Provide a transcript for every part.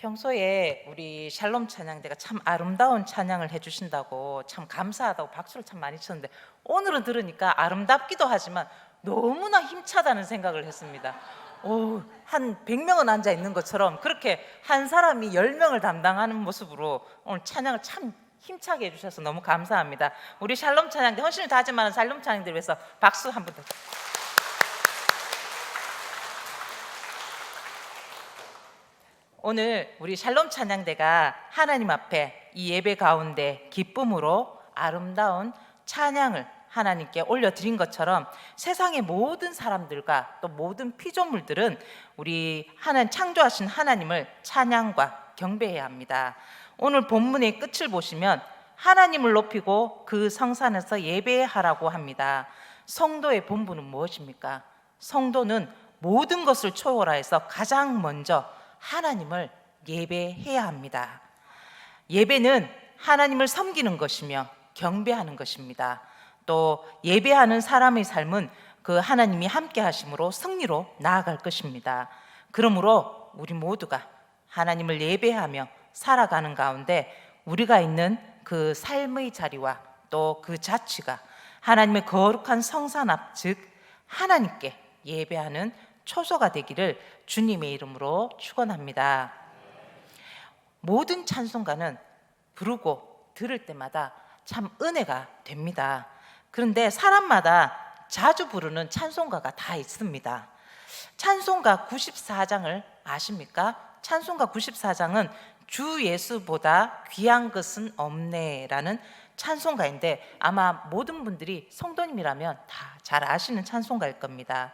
평소에 우리 샬롬 찬양대가 참 아름다운 찬양을 해주신다고 참 감사하다고 박수를 참 많이 쳤는데 오늘은 들으니까 아름답기도 하지만 너무나 힘차다는 생각을 했습니다. 오, 한 100명은 앉아 있는 것처럼 그렇게 한 사람이 10명을 담당하는 모습으로 오늘 찬양을 참 힘차게 해주셔서 너무 감사합니다. 우리 샬롬 찬양대 헌신을 다하지만 샬롬 찬양대 위해서 박수 한번 더. 오늘 우리 샬롬 찬양대가 하나님 앞에 이 예배 가운데 기쁨으로 아름다운 찬양을 하나님께 올려드린 것처럼 세상의 모든 사람들과 또 모든 피조물들은 우리 하나님 창조하신 하나님을 찬양과 경배해야 합니다. 오늘 본문의 끝을 보시면 하나님을 높이고 그 성산에서 예배하라고 합니다. 성도의 본분은 무엇입니까? 성도는 모든 것을 초월하여서 가장 먼저 하나님을 예배해야 합니다. 예배는 하나님을 섬기는 것이며 경배하는 것입니다. 또 예배하는 사람의 삶은 그 하나님이 함께 하심으로 승리로 나아갈 것입니다. 그러므로 우리 모두가 하나님을 예배하며 살아가는 가운데 우리가 있는 그 삶의 자리와 또 그 자취가 하나님의 거룩한 성산 앞, 즉 하나님께 예배하는 초소가 되기를 주님의 이름으로 축원합니다. 모든 찬송가는 부르고 들을 때마다 참 은혜가 됩니다. 그런데 사람마다 자주 부르는 찬송가가 다 있습니다. 찬송가 94장을 아십니까? 찬송가 94장은 주 예수보다 귀한 것은 없네라는 찬송가인데 아마 모든 분들이 성도님이라면 다 잘 아시는 찬송가일 겁니다.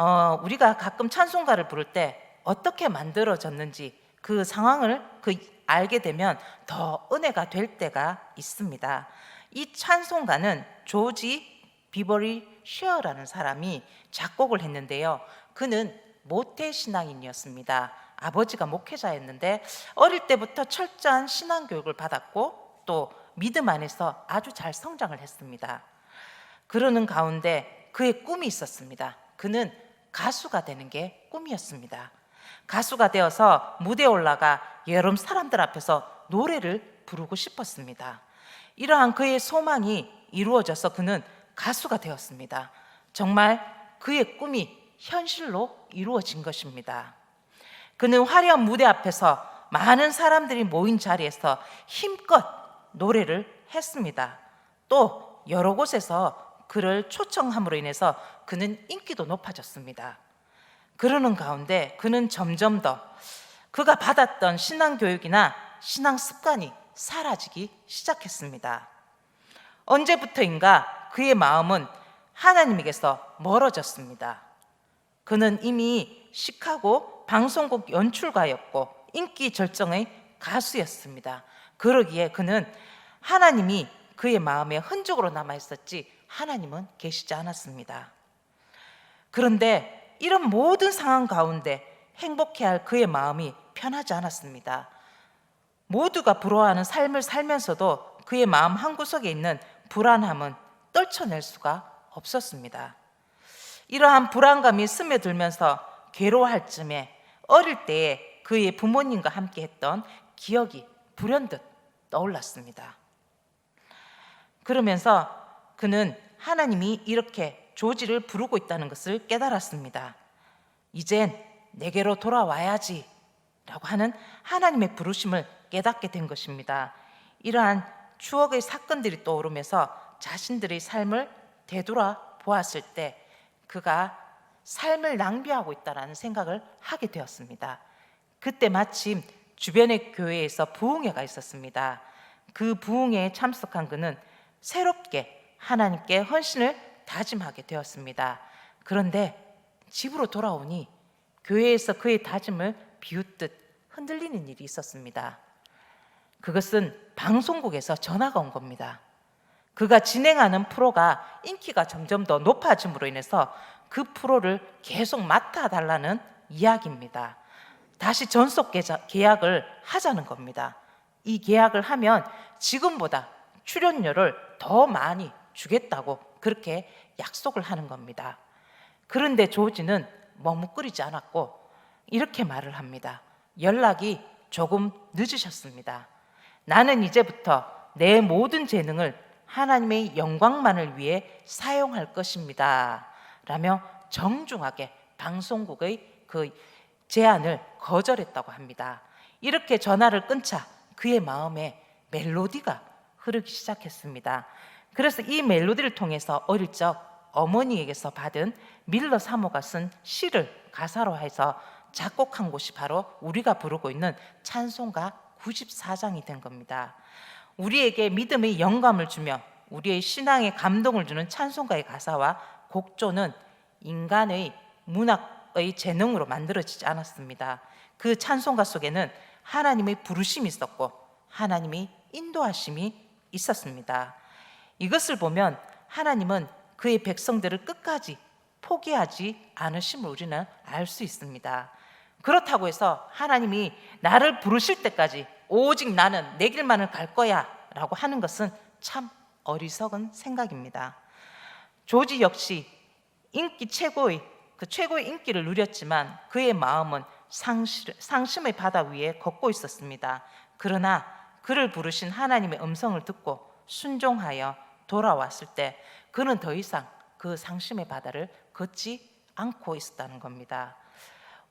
어, 우리가 가끔 찬송가를 부를 때 어떻게 만들어졌는지 그 상황을 그 알게 되면 더 은혜가 될 때가 있습니다. 이 찬송가는 조지 비버리 쉐어라는 사람이 작곡을 했는데요. 그는 모태 신앙인이었습니다. 아버지가 목회자였는데 어릴 때부터 철저한 신앙 교육을 받았고 또 믿음 안에서 아주 잘 성장을 했습니다. 그러는 가운데 그의 꿈이 있었습니다. 그는 가수가 되는 게 꿈이었습니다. 가수가 되어서 무대에 올라가 여러 사람들 앞에서 노래를 부르고 싶었습니다. 이러한 그의 소망이 이루어져서 그는 가수가 되었습니다. 정말 그의 꿈이 현실로 이루어진 것입니다. 그는 화려한 무대 앞에서 많은 사람들이 모인 자리에서 힘껏 노래를 했습니다. 또 여러 곳에서 그를 초청함으로 인해서 그는 인기도 높아졌습니다. 그러는 가운데 그는 점점 더 그가 받았던 신앙 교육이나 신앙 습관이 사라지기 시작했습니다. 언제부터인가 그의 마음은 하나님에게서 멀어졌습니다. 그는 이미 시카고 방송국 연출가였고 인기 절정의 가수였습니다. 그러기에 그는 하나님이 그의 마음에 흔적으로 남아 있었지 하나님은 계시지 않았습니다. 그런데 이런 모든 상황 가운데 행복해 할 그의 마음이 편하지 않았습니다. 모두가 부러워하는 삶을 살면서도 그의 마음 한구석에 있는 불안함은 떨쳐낼 수가 없었습니다. 이러한 불안감이 스며들면서 괴로워할 쯤에 어릴 때에 그의 부모님과 함께 했던 기억이 불현듯 떠올랐습니다. 그러면서 그는 하나님이 이렇게 조지를 부르고 있다는 것을 깨달았습니다. 이젠 내게로 돌아와야지 라고 하는 하나님의 부르심을 깨닫게 된 것입니다. 이러한 추억의 사건들이 떠오르면서 자신들의 삶을 되돌아 보았을 때 그가 삶을 낭비하고 있다라는 생각을 하게 되었습니다. 그때 마침 주변의 교회에서 부흥회가 있었습니다. 그 부흥회에 참석한 그는 새롭게 하나님께 헌신을 다짐하게 되었습니다. 그런데 집으로 돌아오니 교회에서 그의 다짐을 비웃듯 흔들리는 일이 있었습니다. 그것은 방송국에서 전화가 온 겁니다. 그가 진행하는 프로가 인기가 점점 더 높아짐으로 인해서 그 프로를 계속 맡아달라는 이야기입니다. 다시 전속 계약을 하자는 겁니다. 이 계약을 하면 지금보다 출연료를 더 많이 주겠다고 그렇게 약속을 하는 겁니다. 그런데 조지는 머뭇거리지 않았고 이렇게 말을 합니다. 연락이 조금 늦으셨습니다. 나는 이제부터 내 모든 재능을 하나님의 영광만을 위해 사용할 것입니다. 라며 정중하게 방송국의 그 제안을 거절했다고 합니다. 이렇게 전화를 끊자 그의 마음에 멜로디가 흐르기 시작했습니다. 그래서 이 멜로디를 통해서 어릴 적 어머니에게서 받은 밀러 사모가 쓴 시를 가사로 해서 작곡한 곳이 바로 우리가 부르고 있는 찬송가 94장이 된 겁니다. 우리에게 믿음의 영감을 주며 우리의 신앙에 감동을 주는 찬송가의 가사와 곡조는 인간의 문학의 재능으로 만들어지지 않았습니다. 그 찬송가 속에는 하나님의 부르심이 있었고 하나님의 인도하심이 있었습니다. 이것을 보면 하나님은 그의 백성들을 끝까지 포기하지 않으심을 우리는 알 수 있습니다. 그렇다고 해서 하나님이 나를 부르실 때까지 오직 나는 내 길만을 갈 거야 라고 하는 것은 참 어리석은 생각입니다. 조지 역시 인기 최고의 그 최고의 인기를 누렸지만 그의 마음은 상실, 상심의 바다 위에 걷고 있었습니다. 그러나 그를 부르신 하나님의 음성을 듣고 순종하여 돌아왔을 때 그는 더 이상 그 상심의 바다를 걷지 않고 있었다는 겁니다.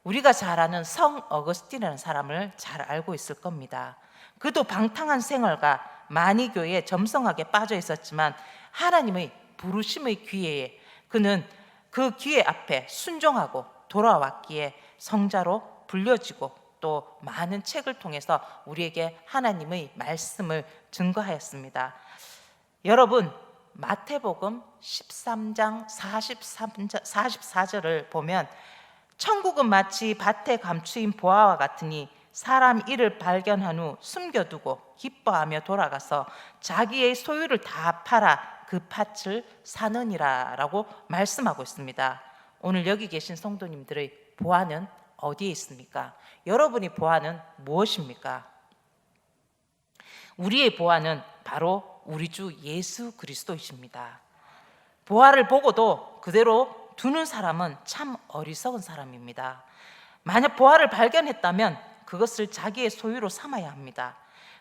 우리가 잘 아는 성 어거스틴이라는 사람을 잘 알고 있을 겁니다. 그도 방탕한 생활과 만이교에 점성하게 빠져 있었지만 하나님의 부르심의 기회에 그는 그 기회 앞에 순종하고 돌아왔기에 성자로 불려지고 또 많은 책을 통해서 우리에게 하나님의 말씀을 증거하였습니다. 여러분 마태복음 13장 44절을 보면 천국은 마치 밭에 감추인 보아와 같으니 사람 이를 발견한 후 숨겨두고 기뻐하며 돌아가서 자기의 소유를 다 팔아 그 밭을 사느니라라고 말씀하고 있습니다. 오늘 여기 계신 성도님들의 보아는 어디에 있습니까? 여러분이 보아는 무엇입니까? 우리의 보아는 바로 우리 주 예수 그리스도이십니다. 보아를 보고도 그대로 두는 사람은 참 어리석은 사람입니다. 만약 보아를 발견했다면 그것을 자기의 소유로 삼아야 합니다.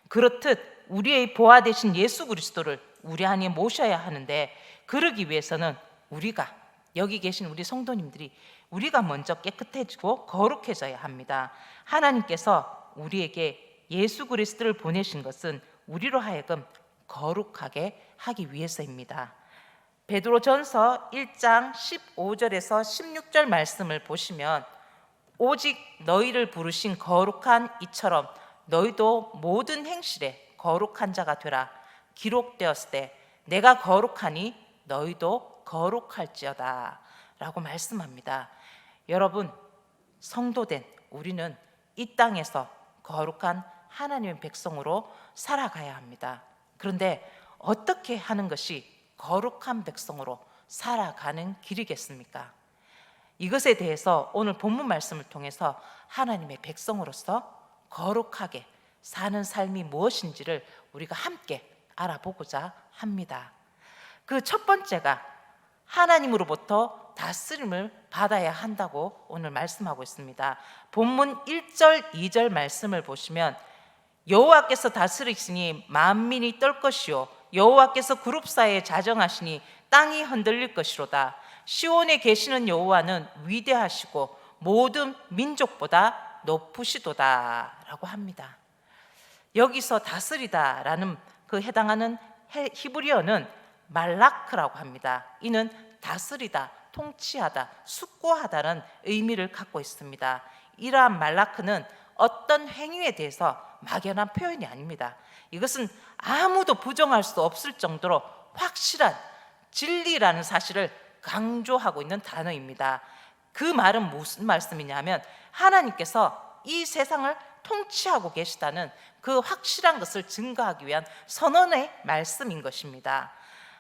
그렇듯 우리의 보아 대신 예수 그리스도를 우리 안에 모셔야 하는데 그러기 위해서는 우리가 여기 계신 우리 성도님들이 우리가 먼저 깨끗해지고 거룩해져야 합니다. 하나님께서 우리에게 예수 그리스도를 보내신 것은 우리로 하여금 거룩하게 하기 위해서입니다. 베드로전서 1장 15절에서 16절 말씀을 보시면 오직 너희를 부르신 거룩한 이처럼 너희도 모든 행실에 거룩한 자가 되라 기록되었을 때 내가 거룩하니 너희도 거룩할지어다 라고 말씀합니다. 여러분 성도된 우리는 이 땅에서 거룩한 하나님의 백성으로 살아가야 합니다. 그런데 어떻게 하는 것이 거룩한 백성으로 살아가는 길이겠습니까? 이것에 대해서 오늘 본문 말씀을 통해서 하나님의 백성으로서 거룩하게 사는 삶이 무엇인지를 우리가 함께 알아보고자 합니다. 그 첫 번째가 하나님으로부터 다스림을 받아야 한다고 오늘 말씀하고 있습니다. 본문 1절, 2절 말씀을 보시면 여호와께서 다스리시니 만민이 떨 것이요 여호와께서 그룹 사이에 자정하시니 땅이 흔들릴 것이로다. 시온에 계시는 여호와는 위대하시고 모든 민족보다 높으시도다라고 합니다. 여기서 다스리다라는 그 해당하는 히브리어는 말라크라고 합니다. 이는 다스리다, 통치하다, 숙고하다는 의미를 갖고 있습니다. 이러한 말라크는 어떤 행위에 대해서 막연한 표현이 아닙니다. 이것은 아무도 부정할 수 없을 정도로 확실한 진리라는 사실을 강조하고 있는 단어입니다. 그 말은 무슨 말씀이냐면 하나님께서 이 세상을 통치하고 계시다는 그 확실한 것을 증거하기 위한 선언의 말씀인 것입니다.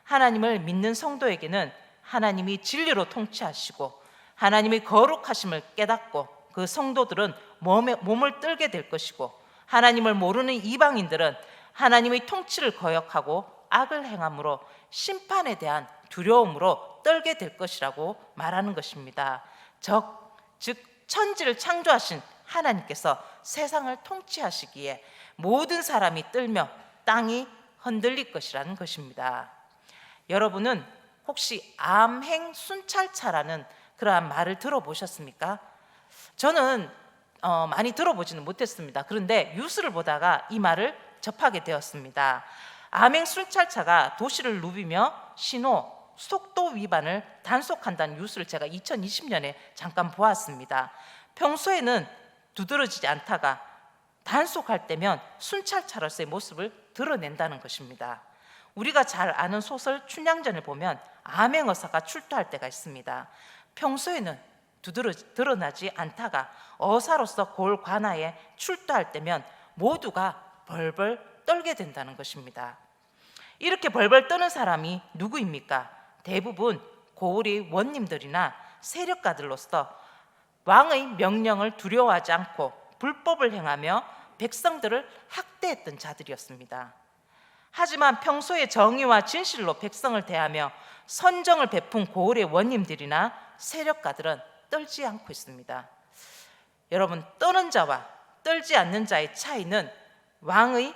하나님을 믿는 성도에게는 하나님이 진리로 통치하시고 하나님의 거룩하심을 깨닫고 그 성도들은 몸에, 몸을 떨게 될 것이고 하나님을 모르는 이방인들은 하나님의 통치를 거역하고 악을 행함으로 심판에 대한 두려움으로 떨게 될 것이라고 말하는 것입니다. 적, 즉 천지를 창조하신 하나님께서 세상을 통치하시기에 모든 사람이 떨며 땅이 흔들릴 것이라는 것입니다. 여러분은 혹시 암행 순찰차라는 그러한 말을 들어보셨습니까? 저는 어, 많이 들어보지는 못했습니다. 그런데 뉴스를 보다가 이 말을 접하게 되었습니다. 암행 순찰차가 도시를 누비며 신호, 속도 위반을 단속한다는 뉴스를 제가 2020년에 잠깐 보았습니다. 평소에는 두드러지지 않다가 단속할 때면 순찰차로서의 모습을 드러낸다는 것입니다. 우리가 잘 아는 소설 춘향전을 보면 암행어사가 출두할 때가 있습니다. 평소에는 두드러 드러나지 않다가 어사로서 골 관하에 출두할 때면 모두가 벌벌 떨게 된다는 것입니다. 이렇게 벌벌 떠는 사람이 누구입니까? 대부분 고을의 원님들이나 세력가들로서 왕의 명령을 두려워하지 않고 불법을 행하며 백성들을 학대했던 자들이었습니다. 하지만 평소에 정의와 진실로 백성을 대하며 선정을 베푼 고을의 원님들이나 세력가들은 떨지 않고 있습니다. 여러분 떠는 자와 떨지 않는 자의 차이는 왕의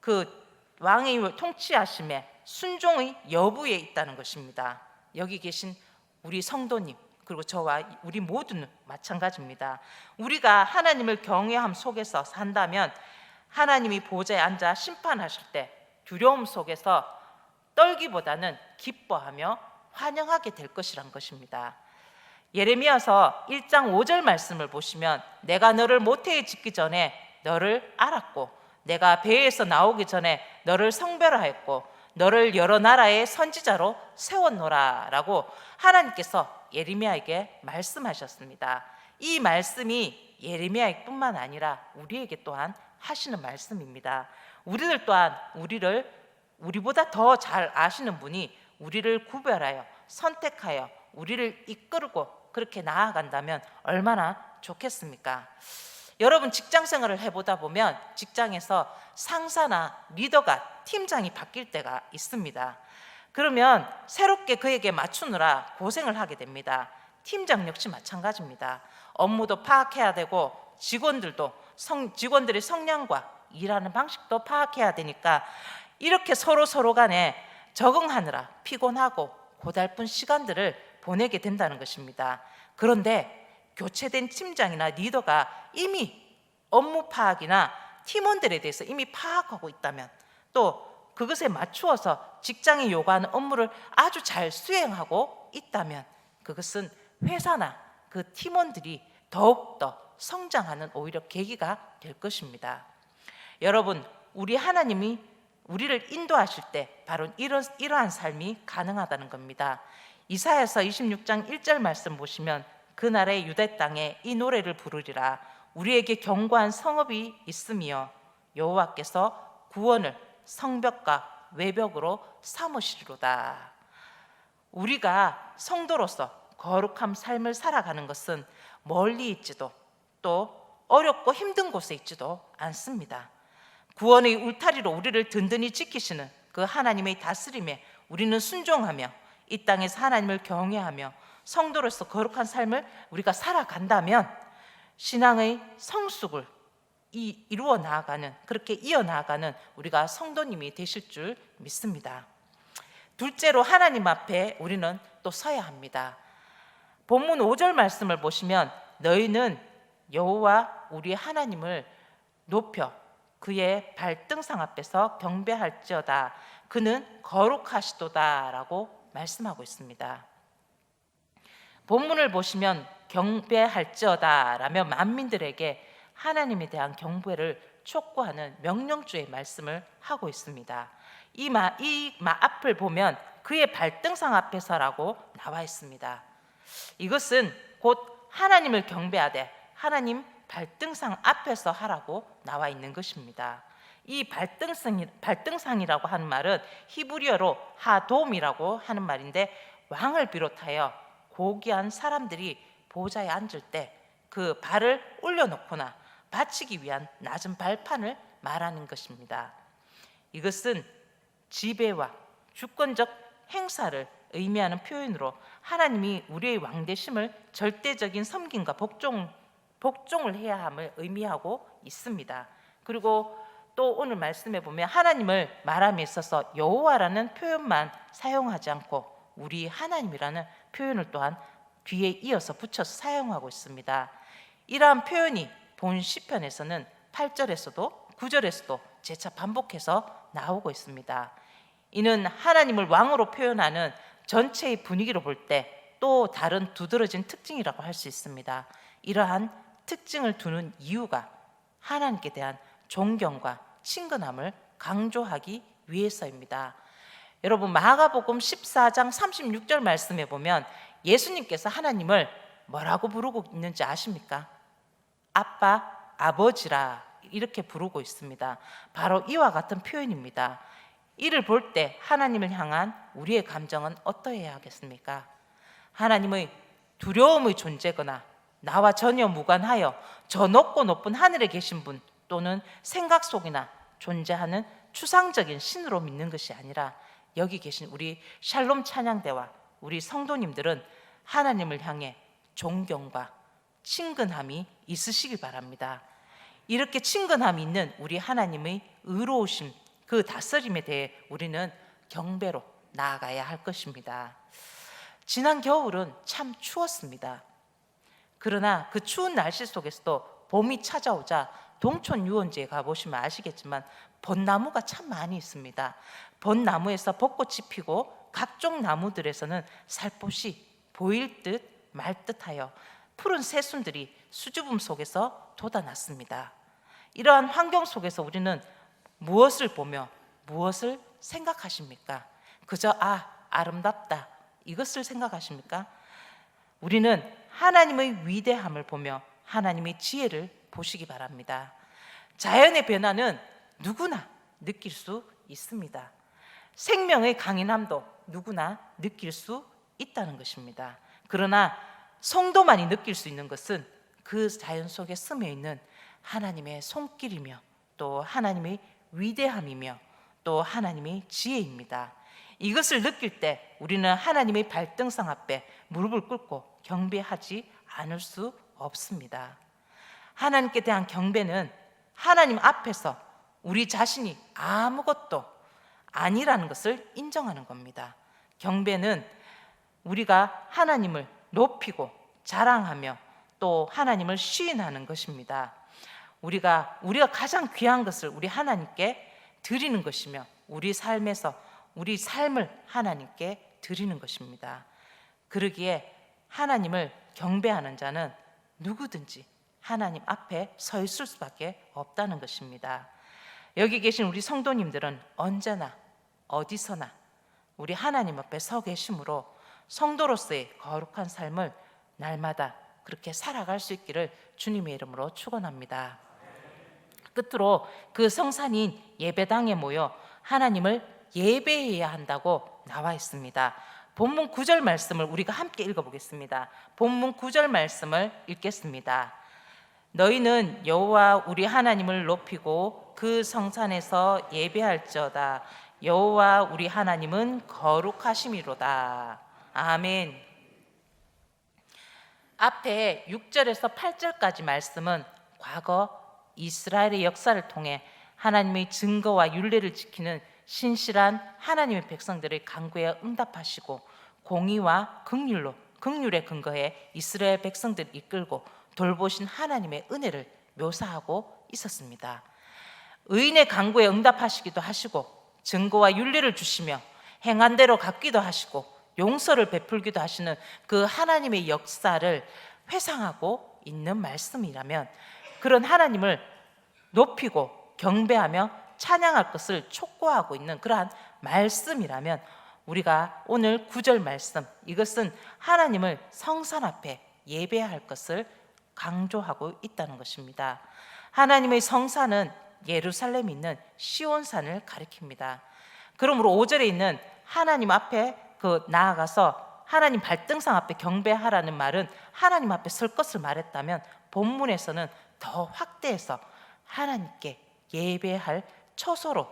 그 왕의 통치하심에 순종의 여부에 있다는 것입니다. 여기 계신 우리 성도님 그리고 저와 우리 모두는 마찬가지입니다. 우리가 하나님을 경외함 속에서 산다면 하나님이 보좌에 앉아 심판하실 때 두려움 속에서 떨기보다는 기뻐하며 환영하게 될 것이란 것입니다. 예레미야서 1장 5절 말씀을 보시면 내가 너를 모태에 짓기 전에 너를 알았고 내가 배에서 나오기 전에 너를 성별하였고 너를 여러 나라의 선지자로 세웠노라라고 하나님께서 예레미야에게 말씀하셨습니다. 이 말씀이 예레미야뿐만 아니라 우리에게 또한 하시는 말씀입니다. 우리들 또한 우리를 우리보다 더 잘 아시는 분이 우리를 구별하여 선택하여 우리를 이끌고 그렇게 나아간다면 얼마나 좋겠습니까? 여러분 직장 생활을 해보다 보면 직장에서 상사나 리더가 팀장이 바뀔 때가 있습니다. 그러면 새롭게 그에게 맞추느라 고생을 하게 됩니다. 팀장 역시 마찬가지입니다. 업무도 파악해야 되고 직원들도 성, 직원들의 성향과 일하는 방식도 파악해야 되니까 이렇게 서로 서로 간에 적응하느라 피곤하고 고달픈 시간들을 보내게 된다는 것입니다. 그런데 교체된 팀장이나 리더가 이미 업무 파악이나 팀원들에 대해서 이미 파악하고 있다면 또 그것에 맞추어서 직장이 요구하는 업무를 아주 잘 수행하고 있다면 그것은 회사나 그 팀원들이 더욱더 성장하는 오히려 계기가 될 것입니다. 여러분, 우리 하나님이 우리를 인도하실 때 바로 이러, 이러한 삶이 가능하다는 겁니다. 이사야서 26장 1절 말씀 보시면 그날의 유대 땅에 이 노래를 부르리라 우리에게 견고한 성읍이 있으며 여호와께서 구원을 성벽과 외벽으로 삼으시리로다. 우리가 성도로서 거룩한 삶을 살아가는 것은 멀리 있지도 또 어렵고 힘든 곳에 있지도 않습니다. 구원의 울타리로 우리를 든든히 지키시는 그 하나님의 다스림에 우리는 순종하며 이 땅에서 하나님을 경외하며 성도로서 거룩한 삶을 우리가 살아간다면 신앙의 성숙을 이, 이루어 나아가는 그렇게 이어 나아가는 우리가 성도님이 되실 줄 믿습니다. 둘째로 하나님 앞에 우리는 또 서야 합니다. 본문 5절 말씀을 보시면 너희는 여호와 우리 하나님을 높여 그의 발등상 앞에서 경배할지어다 그는 거룩하시도다라고 말씀하고 있습니다. 본문을 보시면 경배할지어다라며 만민들에게 하나님에 대한 경배를 촉구하는 명령주의 말씀을 하고 있습니다. 이 마, 이 마 앞을 보면 그의 발등상 앞에서라고 나와 있습니다. 이것은 곧 하나님을 경배하되 하나님 발등상 앞에서 하라고 나와 있는 것입니다. 이 발등상, 발등상이라고 하는 말은 히브리어로 하돔이라고 하는 말인데 왕을 비롯하여 고귀한 사람들이 보좌에 앉을 때 그 발을 올려놓거나 바치기 위한 낮은 발판을 말하는 것입니다. 이것은 지배와 주권적 행사를 의미하는 표현으로 하나님이 우리의 왕대심을 절대적인 섬김과 복종, 복종을 해야 함을 의미하고 있습니다. 그리고 또 오늘 말씀해 보면 하나님을 말함에 있어서 여호와라는 표현만 사용하지 않고 우리 하나님이라는 표현을 또한 뒤에 이어서 붙여서 사용하고 있습니다. 이러한 표현이 본 시편에서는 8절에서도 9절에서도 재차 반복해서 나오고 있습니다. 이는 하나님을 왕으로 표현하는 전체의 분위기로 볼 때 또 다른 두드러진 특징이라고 할 수 있습니다. 이러한 특징을 두는 이유가 하나님께 대한 존경과 친근함을 강조하기 위해서입니다. 여러분 마가복음 14장 36절 말씀에 보면 예수님께서 하나님을 뭐라고 부르고 있는지 아십니까? 아빠, 아버지라 이렇게 부르고 있습니다. 바로 이와 같은 표현입니다. 이를 볼 때 하나님을 향한 우리의 감정은 어떠해야 하겠습니까? 하나님의 두려움의 존재거나 나와 전혀 무관하여 저 높고 높은 하늘에 계신 분 또는 생각 속이나 존재하는 추상적인 신으로 믿는 것이 아니라 여기 계신 우리 샬롬 찬양대와 우리 성도님들은 하나님을 향해 존경과 친근함이 있으시기 바랍니다. 이렇게 친근함이 있는 우리 하나님의 의로우심, 그 다스림에 대해 우리는 경배로 나아가야 할 것입니다. 지난 겨울은 참 추웠습니다. 그러나 그 추운 날씨 속에서도 봄이 찾아오자 동촌 유원지에 가보시면 아시겠지만 벚나무가 참 많이 있습니다. 벚나무에서 벚꽃이 피고 각종 나무들에서는 살포시 보일 듯 말 듯하여 푸른 새순들이 수줍음 속에서 돋아났습니다. 이러한 환경 속에서 우리는 무엇을 보며 무엇을 생각하십니까? 그저 아 아름답다 이것을 생각하십니까? 우리는 하나님의 위대함을 보며 하나님의 지혜를 보시기 바랍니다. 자연의 변화는 누구나 느낄 수 있습니다. 생명의 강인함도 누구나 느낄 수 있다는 것입니다. 그러나 성도만이 느낄 수 있는 것은 그 자연 속에 스며 있는 하나님의 손길이며 또 하나님의 위대함이며 또 하나님의 지혜입니다. 이것을 느낄 때 우리는 하나님의 발등상 앞에 무릎을 꿇고 경배하지 않을 수 없습니다. 하나님께 대한 경배는 하나님 앞에서 우리 자신이 아무것도 아니라는 것을 인정하는 겁니다. 경배는 우리가 하나님을 높이고 자랑하며 또 하나님을 시인하는 것입니다. 우리가 우리가 가장 귀한 것을 우리 하나님께 드리는 것이며 우리 삶에서 우리 삶을 하나님께 드리는 것입니다. 그러기에 하나님을 경배하는 자는 누구든지 하나님 앞에 서 있을 수밖에 없다는 것입니다. 여기 계신 우리 성도님들은 언제나 어디서나 우리 하나님 앞에 서 계심으로 성도로서의 거룩한 삶을 날마다 그렇게 살아갈 수 있기를 주님의 이름으로 축원합니다. 끝으로 그 성산인 예배당에 모여 하나님을 예배해야 한다고 나와 있습니다. 본문 9절 말씀을 우리가 함께 읽어보겠습니다. 본문 9절 말씀을 읽겠습니다. 너희는 여호와 우리 하나님을 높이고 그 성산에서 예배할지어다. 여호와 우리 하나님은 거룩하심이로다. 아멘. 앞에 6절에서 8절까지 말씀은 과거 이스라엘의 역사를 통해 하나님의 증거와 윤례를 지키는 신실한 하나님의 백성들의 간구에 응답하시고 공의와 긍휼로 긍휼에 근거해 이스라엘 백성들을 이끌고 돌보신 하나님의 은혜를 묘사하고 있었습니다. 의인의 간구에 응답하시기도 하시고 증거와 윤리를 주시며 행한 대로 갚기도 하시고 용서를 베풀기도 하시는 그 하나님의 역사를 회상하고 있는 말씀이라면 그런 하나님을 높이고 경배하며 찬양할 것을 촉구하고 있는 그러한 말씀이라면 우리가 오늘 구절 말씀 이것은 하나님을 성산 앞에 예배할 것을 강조하고 있다는 것입니다. 하나님의 성산은 예루살렘에 있는 시온산을 가리킵니다. 그러므로 5절에 있는 하나님 앞에 그 나아가서 하나님 발등상 앞에 경배하라는 말은 하나님 앞에 설 것을 말했다면 본문에서는 더 확대해서 하나님께 예배할 처소로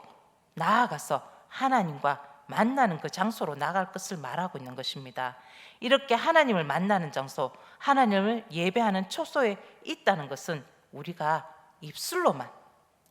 나아가서 하나님과 만나는 그 장소로 나갈 것을 말하고 있는 것입니다. 이렇게 하나님을 만나는 장소, 하나님을 예배하는 초소에 있다는 것은 우리가 입술로만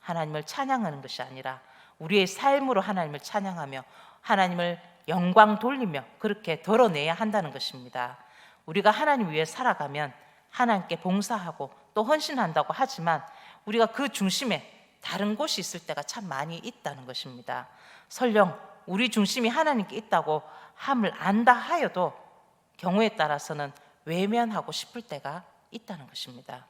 하나님을 찬양하는 것이 아니라 우리의 삶으로 하나님을 찬양하며 하나님을 영광 돌리며 그렇게 덜어내야 한다는 것입니다. 우리가 하나님 위해 살아가면 하나님께 봉사하고 또 헌신한다고 하지만 우리가 그 중심에 다른 곳이 있을 때가 참 많이 있다는 것입니다. 설령 우리 중심이 하나님께 있다고 함을 안다 하여도 경우에 따라서는 외면하고 싶을 때가 있다는 것입니다.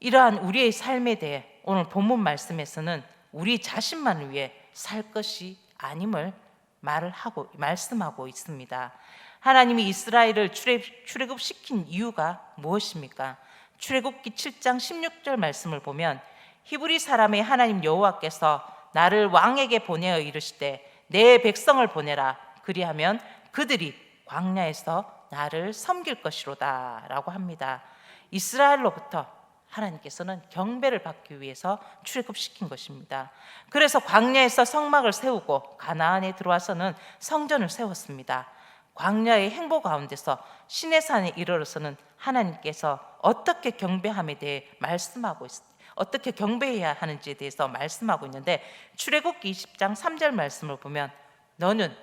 이러한 우리의 삶에 대해 오늘 본문 말씀에서는 우리 자신만을 위해 살 것이 아님을 말을 하고 말씀하고 있습니다. 하나님이 이스라엘을 출애, 출애굽시킨 이유가 무엇입니까? 출애굽기 7장 16절 말씀을 보면 히브리 사람의 하나님 여호와께서 나를 왕에게 보내어 이르시되 내 백성을 보내라 그리하면 그들이 광야에서 나를 섬길 것이로다라고 합니다. 이스라엘로부터 하나님께서는 경배를 받기 위해서 출애굽시킨 것입니다. 그래서 광야에서 성막을 세우고 가나안에 들어와서는 성전을 세웠습니다. 광야의 행보 가운데서 시내산에 이르러서는 하나님께서 어떻게 경배함에 대해 말씀하고 있습니다. 어떻게 경배해야 하는지에 대해서 말씀하고 있는데 출애굽기 20장 3절 말씀을 보면 너는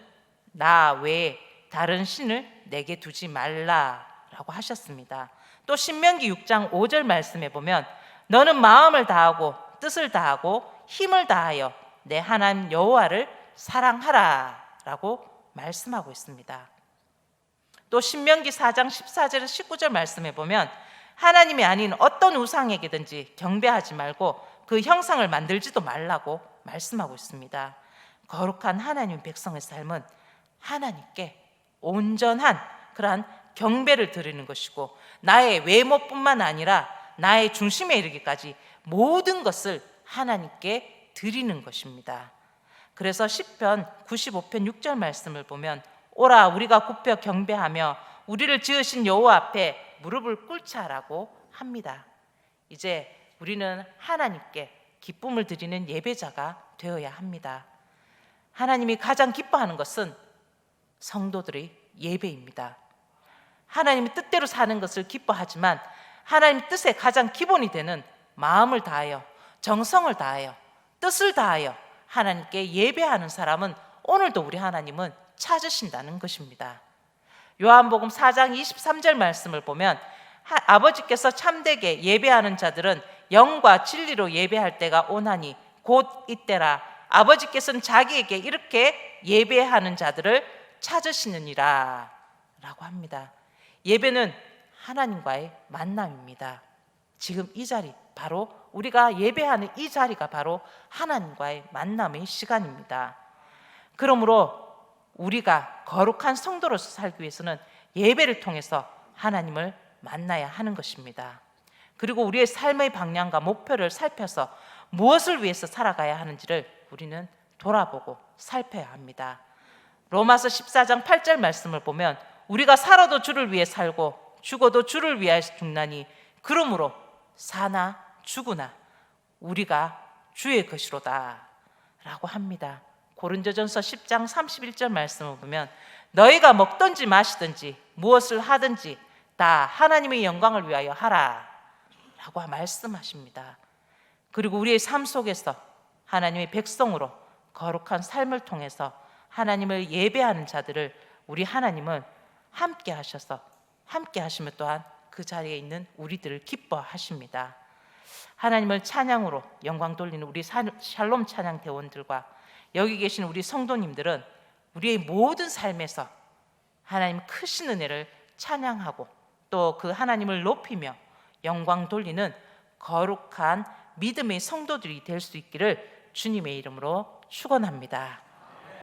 나 외에 다른 신을 내게 두지 말라라고 하셨습니다. 또 신명기 6장 5절 말씀에 보면 너는 마음을 다하고 뜻을 다하고 힘을 다하여 내 하나님 여호와를 사랑하라라고 말씀하고 있습니다. 또 신명기 4장 14절 19절 말씀에 보면 하나님이 아닌 어떤 우상에게든지 경배하지 말고 그 형상을 만들지도 말라고 말씀하고 있습니다. 거룩한 하나님 백성의 삶은 하나님께 온전한 그러한 경배를 드리는 것이고 나의 외모뿐만 아니라 나의 중심에 이르기까지 모든 것을 하나님께 드리는 것입니다. 그래서 시편 95편 6절 말씀을 보면 오라 우리가 굽혀 경배하며 우리를 지으신 여호와 앞에 무릎을 꿇자라고 합니다. 이제 우리는 하나님께 기쁨을 드리는 예배자가 되어야 합니다. 하나님이 가장 기뻐하는 것은 성도들의 예배입니다. 하나님의 뜻대로 사는 것을 기뻐하지만 하나님 뜻의 가장 기본이 되는 마음을 다하여 정성을 다하여 뜻을 다하여 하나님께 예배하는 사람은 오늘도 우리 하나님은 찾으신다는 것입니다. 요한복음 4장 23절 말씀을 보면 하, 아버지께서 참되게 예배하는 자들은 영과 진리로 예배할 때가 오나니 곧 이때라 아버지께서는 자기에게 이렇게 예배하는 자들을 찾으시느니라 라고 합니다. 예배는 하나님과의 만남입니다. 지금 이 자리 바로 우리가 예배하는 이 자리가 바로 하나님과의 만남의 시간입니다. 그러므로 우리가 거룩한 성도로서 살기 위해서는 예배를 통해서 하나님을 만나야 하는 것입니다. 그리고 우리의 삶의 방향과 목표를 살펴서 무엇을 위해서 살아가야 하는지를 우리는 돌아보고 살펴야 합니다. 로마서 14장 8절 말씀을 보면 우리가 살아도 주를 위해 살고 죽어도 주를 위하여 죽나니 그러므로 사나 죽으나 우리가 주의 것이로다 라고 합니다. 고린도전서 10장 31절 말씀을 보면 너희가 먹든지 마시든지 무엇을 하든지 다 하나님의 영광을 위하여 하라 라고 말씀하십니다. 그리고 우리의 삶 속에서 하나님의 백성으로 거룩한 삶을 통해서 하나님을 예배하는 자들을 우리 하나님은 함께 하셔서 함께 하시면 또한 그 자리에 있는 우리들을 기뻐하십니다. 하나님을 찬양으로 영광 돌리는 우리 샬롬 찬양 대원들과 여기 계신 우리 성도님들은 우리의 모든 삶에서 하나님 크신 은혜를 찬양하고 또 그 하나님을 높이며 영광 돌리는 거룩한 믿음의 성도들이 될 수 있기를 주님의 이름으로 축원합니다.